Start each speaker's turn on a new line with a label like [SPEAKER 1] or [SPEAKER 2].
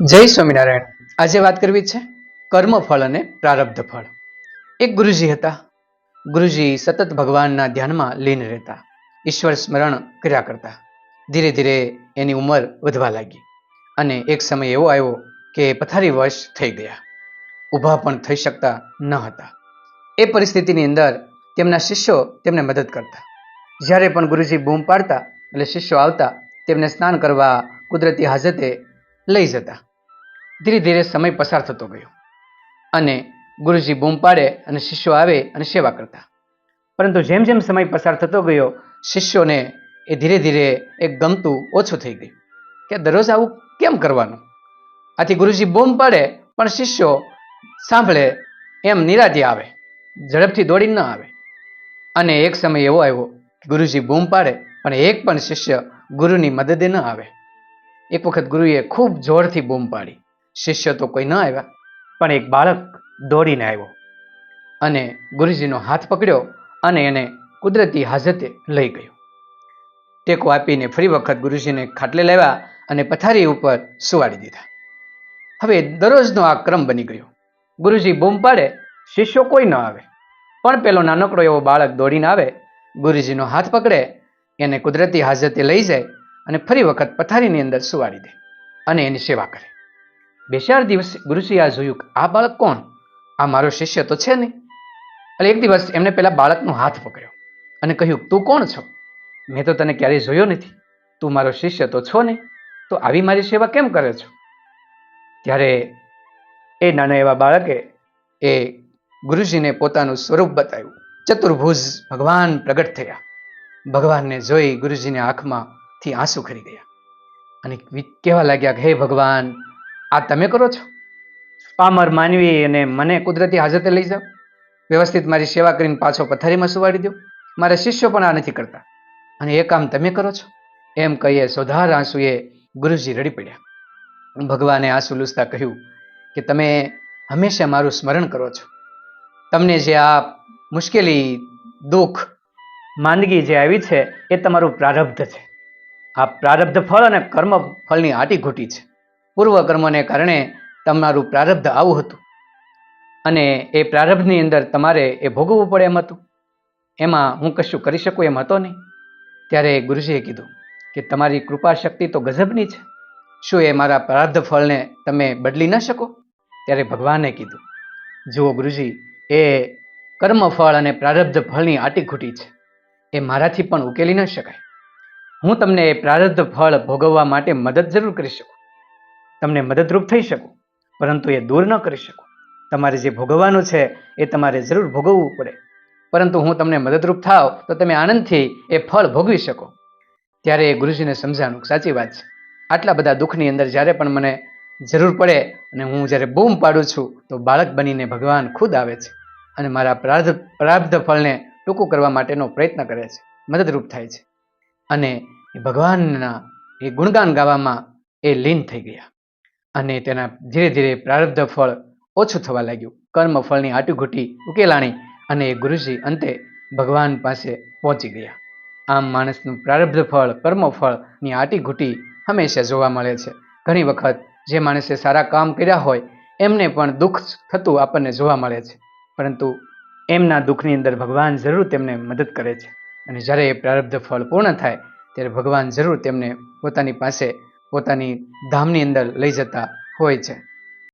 [SPEAKER 1] જય સ્વામિનારાયણ. આજે વાત કરવી છે કર્મ ફળ અને પ્રારબ્ધ ફળ એક ગુરુજી હતા. ગુરુજી સતત ભગવાનના ધ્યાનમાં લીન રહેતા. ઈશ્વર સ્મરણ કર્યા કરતા. ધીરે ધીરે એની ઉંમર વધવા લાગી. અને એક સમય એવો આવ્યો કે પથારી વશ થઈ ગયા. ઊભા પણ થઈ શકતા ન હતા. એ પરિસ્થિતિની અંદર તેમના શિષ્યો તેમને મદદ કરતા. જ્યારે પણ ગુરુજી બૂમ પાડતા એટલે શિષ્યો આવતા તેમને સ્નાન કરવા કુદરતી હાજતે લઈ જતા. ધીરે ધીરે સમય પસાર થતો ગયો અને ગુરુજી બૂમ પાડે અને શિષ્યો આવે અને સેવા કરતા. પરંતુ જેમ જેમ સમય પસાર થતો ગયો, શિષ્યોને એ ધીરે ધીરે એક ગમતું ઓછું થઈ ગયું કે દરરોજ આવું કેમ કરવાનું? આથી ગુરુજી બૂમ પાડે પણ શિષ્યો સાંભળે એમ નિરાતે આવે, ઝડપથી દોડીને ન આવે. અને એક સમય એવો આવ્યો ગુરુજી બૂમ પાડે પણ એક પણ શિષ્ય ગુરુની મદદે ન આવે. એક વખત ગુરુએ ખૂબ જોરથી બૂમ પાડી. શિષ્ય તો કોઈ ન આવ્યા, પણ એક બાળક દોડીને આવ્યો અને ગુરુજીનો હાથ પકડ્યો અને એને કુદરતી હાજતે લઈ ગયો. ટેકો આપીને ફરી વખત ગુરુજીને ખાટલે લેવા અને પથારી ઉપર સુવાડી દીધા. હવે દરરોજનો આ ક્રમ બની ગયો. ગુરુજી બૂમ પાડે, શિષ્યો કોઈ ન આવે. પણ પેલો નાનકડો એવો બાળક દોડીને આવે, ગુરુજીનો હાથ પકડે, એને કુદરતી હાજતે લઈ જાય અને ફરી વખત પથારીની અંદર સુવાડી દે અને એની સેવા કરે. બે ચાર દિવસ ગુરુજીએ આ જોયું કે આ બાળક કોણ? આ મારો શિષ્ય તો છે નહીં. એટલે એક દિવસ એમને પેલા બાળકનો હાથ પકડ્યો અને કહ્યું, તું કોણ છો? મેં તો તને ક્યારેય જોયો નથી. તું મારો શિષ્ય તો છો નહીં. તો આવી મારી સેવા કેમ કરે છો? ત્યારે એ નાના એવા બાળકે એ ગુરુજીને પોતાનું સ્વરૂપ બતાવ્યું. ચતુર્ભુજ ભગવાન પ્રગટ થયા. ભગવાનને જોઈ ગુરુજીની આંખમાંથી આંસુ ખરી ગયા. અને કહેવા લાગ્યા કે, હે ભગવાન, આ તમે કરો છો? પામર માનવી અને મને કુદરતી હાજતે લઈ જાઓ. વ્યવસ્થિત મારી સેવા કરીને પાછો પથારીમાં સુવાડી દો. મારા શિષ્યો પણ આ નથી કરતા. અને એ કામ તમે કરો છો? એમ કહીએ સોધાર આંસુએ ગુરુજી રડી પડ્યા. ભગવાને આંસુ લૂસતા કહ્યું કે, તમે હંમેશા મારું સ્મરણ કરો છો. તમને જે આ મુશ્કેલી, દુઃખ, માંદગી જે આવી છે, એ તમારું પ્રારબ્ધ છે. આ પ્રારબ્ધ ફળ અને કર્મ ફળની આટીઘૂટી છે. પૂર્વ કર્મને કારણે તમારું પ્રારબ્ધ આવું હતું. અને એ પ્રારબ્ધની અંદર તમારે એ ભોગવવું પડે એમ હતું. એમાં હું કશું કરી શકું એમ હતો નહીં. ત્યારે ગુરુજીએ કીધું કે તમારી કૃપા શક્તિ તો ગજબની છે. શું એ મારા પ્રારબ્ધ ફળને તમે બદલી ન શકો? ત્યારે ભગવાને કીધું, જુઓ ગુરુજી, એ કર્મ ફળ અને પ્રારબ્ધ ફળની આટીઘૂટી છે. એ મારાથી પણ ઉકેલી ન શકાય. હું તમને એ પ્રારબ્ધ ફળ ભોગવવા માટે મદદ જરૂર કરી શકું. તમને મદદરૂપ થઈ શકું, પરંતુ એ દૂર ન કરી શકું. તમારે જે ભોગવવાનું છે એ તમારે જરૂર ભોગવવું પડે. પરંતુ હું તમને મદદરૂપ થાવ તો તમે આનંદથી એ ફળ ભોગવી શકો. ત્યારે એ ગુરુજીને સમજાણું સાચી વાત છે. આટલા બધા દુઃખની અંદર જ્યારે પણ મને જરૂર પડે અને હું જ્યારે બૂમ પાડું છું તો બાળક બનીને ભગવાન ખુદ આવે છે અને મારા પ્રાર્ધ પ્રાર્ધ ફળને ટૂંકું કરવા માટેનો પ્રયત્ન કરે છે. મદદરૂપ થાય છે. અને ભગવાનના એ ગુણગાન ગાવામાં એ લીન થઈ ગયા. અને તેના ધીરે ધીરે પ્રારબ્ધ ફળ ઓછું થવા લાગ્યું. કર્મ ફળની આટીઘૂટી ઉકેલાણી અને એ ગુરુજી અંતે ભગવાન પાસે પહોંચી ગયા. આમ માણસનું પ્રારબ્ધ ફળ, કર્મ ફળની આટીઘૂટી હંમેશા જોવા મળે છે. ઘણી વખત જે માણસે સારા કામ કર્યા હોય, એમને પણ દુઃખ થતું આપણને જોવા મળે છે. પરંતુ એમના દુઃખની અંદર ભગવાન જરૂર તેમને મદદ કરે છે. અને જ્યારે એ પ્રારબ્ધ ફળ પૂર્ણ થાય, ત્યારે ભગવાન જરૂર તેમને પોતાની પાસે, પોતાની ધામની અંદર લઈ જતા હોય છે.